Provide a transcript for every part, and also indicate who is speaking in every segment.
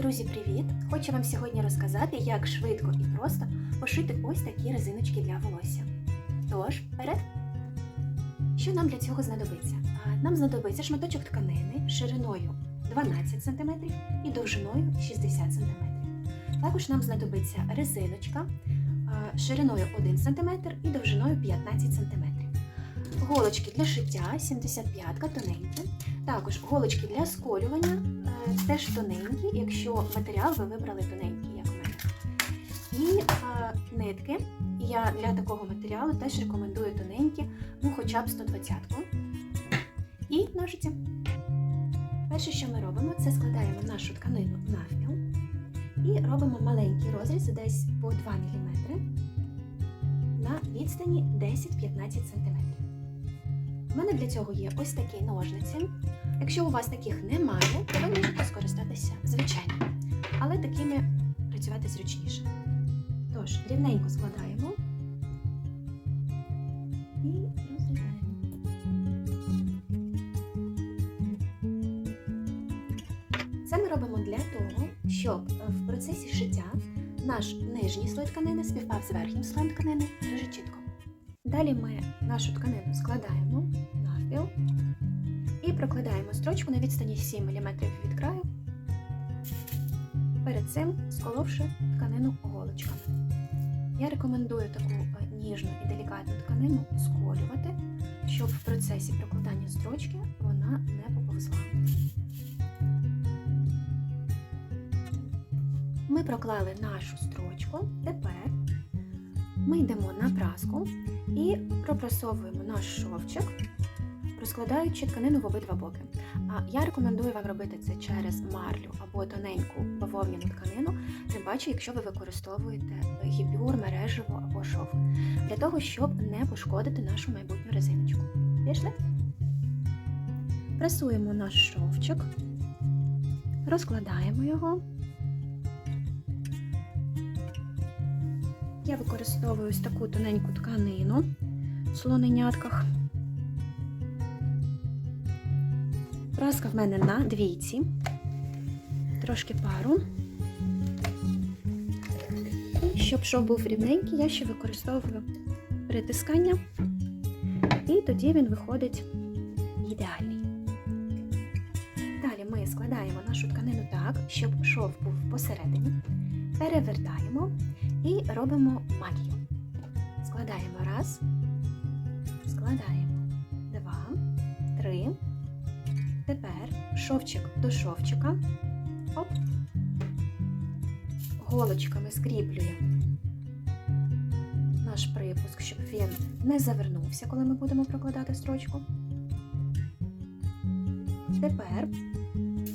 Speaker 1: Друзі, привіт! Хочу вам сьогодні розказати, як швидко і просто пошити ось такі резиночки для волосся. Тож, вперед! Що нам для цього знадобиться? Нам знадобиться шматочок тканини шириною 12 см і довжиною 60 см. Також нам знадобиться резиночка шириною 1 см і довжиною 15 см. Голочки для шиття 75 тоненькі. Також голочки для сколювання е, теж тоненькі, якщо матеріал ви вибрали тоненький, як у мене. І е, нитки. Я для такого матеріалу теж рекомендую тоненькі, ну хоча б 120-ку. І ножиці. Перше, що ми робимо, це складаємо нашу тканину навпіл і робимо маленький розріз десь по 2 мм на відстані 10-15 см. У мене для цього є ось такі ножниці. Якщо у вас таких немає, то ви можете скористатися звичайними, але такими працювати зручніше. Тож, рівненько складаємо і розрізаємо. Це ми робимо для того, щоб в процесі шиття наш нижній слой тканини співпав з верхнім слоєм тканини дуже чітко. Далі ми нашу тканину складаємо навпіл і прокладаємо строчку на відстані 7 мм від краю, перед цим сколовши тканину голочками. Я рекомендую таку е, ніжну і делікатну тканину сколювати, щоб в процесі прокладання строчки вона не поповзла. Ми проклали нашу строчку. Тепер ми йдемо на праску і пропрасовуємо наш шовчик, розкладаючи тканину в обидва боки. А я рекомендую вам робити це через марлю або тоненьку бавовняну тканину, тим паче, якщо ви використовуєте гіпюр, мережево або шов, для того, щоб не пошкодити нашу майбутню резиночку. Пішли? Прасуємо наш шовчик, розкладаємо його. Я використовую ось таку тоненьку тканину в слоненятках. Праска в мене на двійці, трошки пару. І щоб шов був рівненький, я ще використовую притискання, і тоді він виходить ідеальний. Далі ми складаємо нашу тканину так, щоб шов був посередині, перевертаємо і робимо магію. Складаємо раз, складаємо два, три. Тепер шовчик до шовчика. Оп. Голочками скріплюємо наш припуск, щоб він не завернувся, коли ми будемо прокладати строчку. Тепер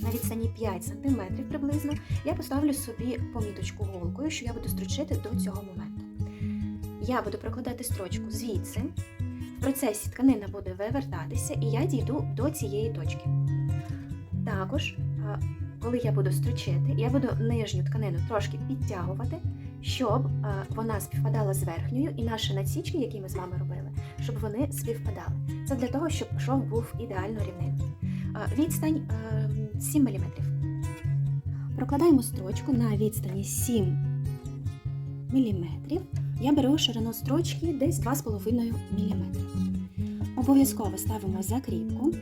Speaker 1: на відстані 5 см приблизно я поставлю собі поміточку голкою, що я буду строчити до цього моменту. Я буду прокладати строчку звідси. В процесі тканина буде вивертатися, і я дійду до цієї точки. Також, коли я буду строчити, я буду нижню тканину трошки підтягувати, щоб вона співпадала з верхньою, і наші надсічки, які ми з вами робили, щоб вони співпадали. Це для того, щоб шов був ідеально рівненький. А, Відстань 7 мм. Прокладаємо строчку на відстані 7 мм. Я беру ширину строчки десь 2,5 мм. Обов'язково ставимо закріпку.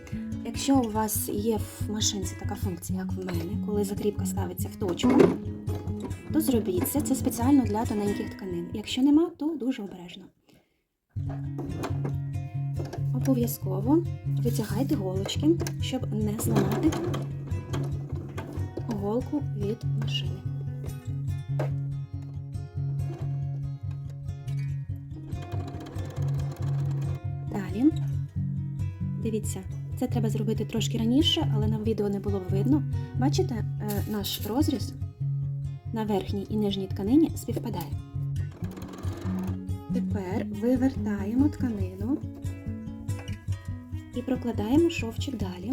Speaker 1: Якщо у вас є в машинці така функція, як в мене, коли закріпка ставиться в точку, то зробіть це. Це спеціально для тоненьких тканин. Якщо нема, то дуже обережно. Обов'язково витягайте голочки, щоб не зламати голку від машини. Далі. Дивіться, це треба зробити трошки раніше, але на відео не було видно. Бачите, е, наш розріз на верхній і нижній тканині співпадає. Тепер вивертаємо тканину і прокладаємо шовчик далі.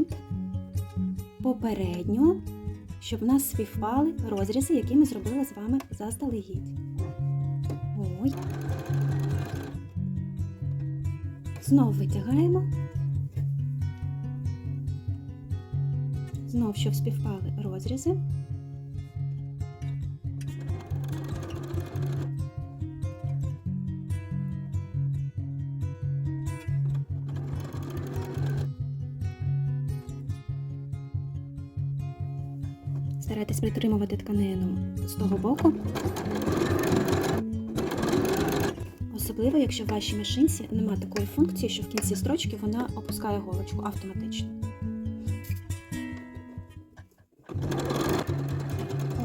Speaker 1: Попередньо, щоб в нас співпали розрізи, які ми зробили з вами заздалегідь. Ой. Знову витягаємо. Знов, щоб співпали розрізи. Старайтесь притримувати тканину з того боку. Особливо, якщо в вашій машинці немає такої функції, що в кінці строчки вона опускає голочку автоматично.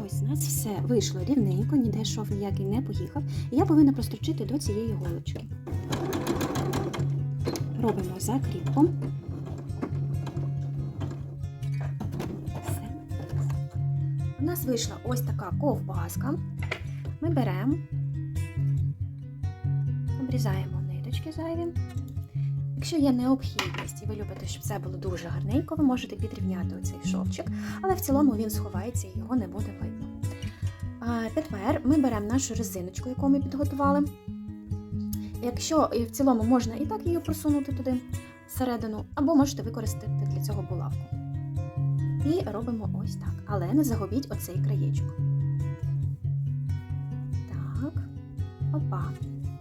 Speaker 1: Ось у нас все вийшло рівненько, ніде шов ніякий не поїхав. І я повинна прострочити до цієї голочки. Робимо закріпку. У нас вийшла ось така ковбаска. Ми беремо, обрізаємо ниточки зайві. Якщо є необхідність і ви любите, щоб все було дуже гарненько, ви можете підрівняти оцей шовчик, але в цілому він сховається і його не буде видно. Тепер ми беремо нашу резиночку, яку ми підготували. Якщо в цілому можна і так її просунути туди всередину, або можете використати для цього булавку. І робимо ось так. Але не загубіть оцей краєчок. Так. Опа.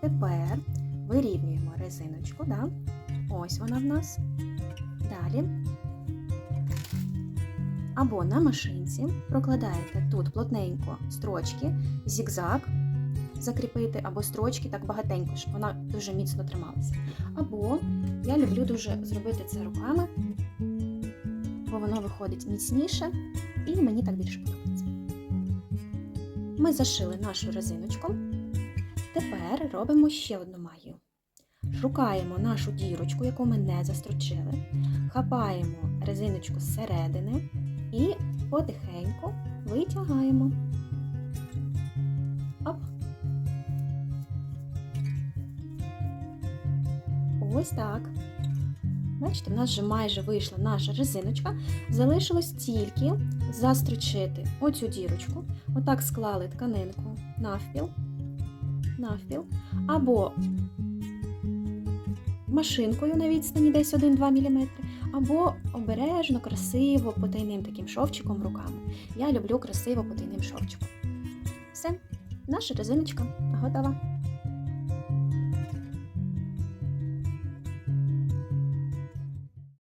Speaker 1: Тепер вирівнюємо резиночку, да? Ось вона в нас. Далі. Або на машинці прокладаєте тут плотненько строчки, зігзаг закріпити, або строчки так багатенько, щоб вона дуже міцно трималася. Або я люблю дуже зробити це руками, бо воно виходить міцніше, і мені так більше подобається. Ми зашили нашу резиночку. Тепер робимо ще одну магію. Шукаємо нашу дірочку, яку ми не застрочили, хапаємо резиночку зсередини і потихеньку витягаємо. Оп. Ось так. Бачите, в нас вже майже вийшла наша резиночка. Залишилось тільки застрочити оцю дірочку. Отак склали тканинку навпіл, навпіл, або машинкою на відстані десь 1-2 мм, або обережно, красиво, потайним таким шовчиком руками. Я люблю красиво потайним шовчиком. Все, наша резиночка готова.